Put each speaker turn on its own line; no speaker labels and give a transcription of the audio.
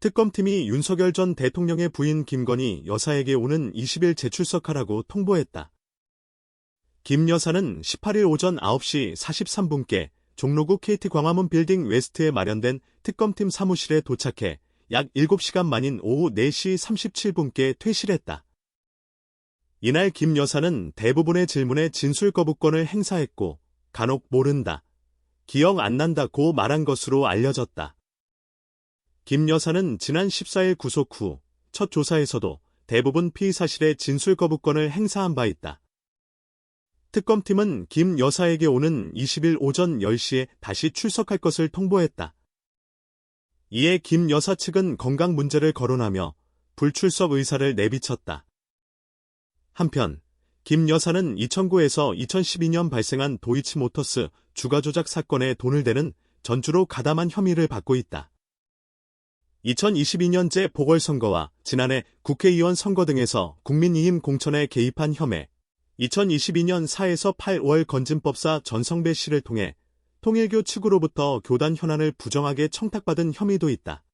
특검팀이 윤석열 전 대통령의 부인 김건희 여사에게 오는 20일 재출석하라고 통보했다. 김 여사는 18일 오전 9시 43분께 종로구 KT 광화문 빌딩 웨스트에 마련된 특검팀 사무실에 도착해 약 7시간 만인 오후 4시 37분께 퇴실했다. 이날 김 여사는 대부분의 질문에 진술 거부권을 행사했고 간혹 모른다, 기억 안 난다고 말한 것으로 알려졌다. 김 여사는 지난 14일 구속 후 첫 조사에서도 대부분 피의 사실에 진술 거부권을 행사한 바 있다. 특검팀은 김 여사에게 오는 20일 오전 10시에 다시 출석할 것을 통보했다. 이에 김 여사 측은 건강 문제를 거론하며 불출석 의사를 내비쳤다. 한편 김 여사는 2009에서 2012년 발생한 도이치모터스 주가 조작 사건에 돈을 대는 전주로 가담한 혐의를 받고 있다. 2022년제 보궐선거와 지난해 국회의원 선거 등에서 국민이임 공천에 개입한 혐의, 2022년 4에서 8월 건진법사 전성배 씨를 통해 통일교 측으로부터 교단 현안을 부정하게 청탁받은 혐의도 있다.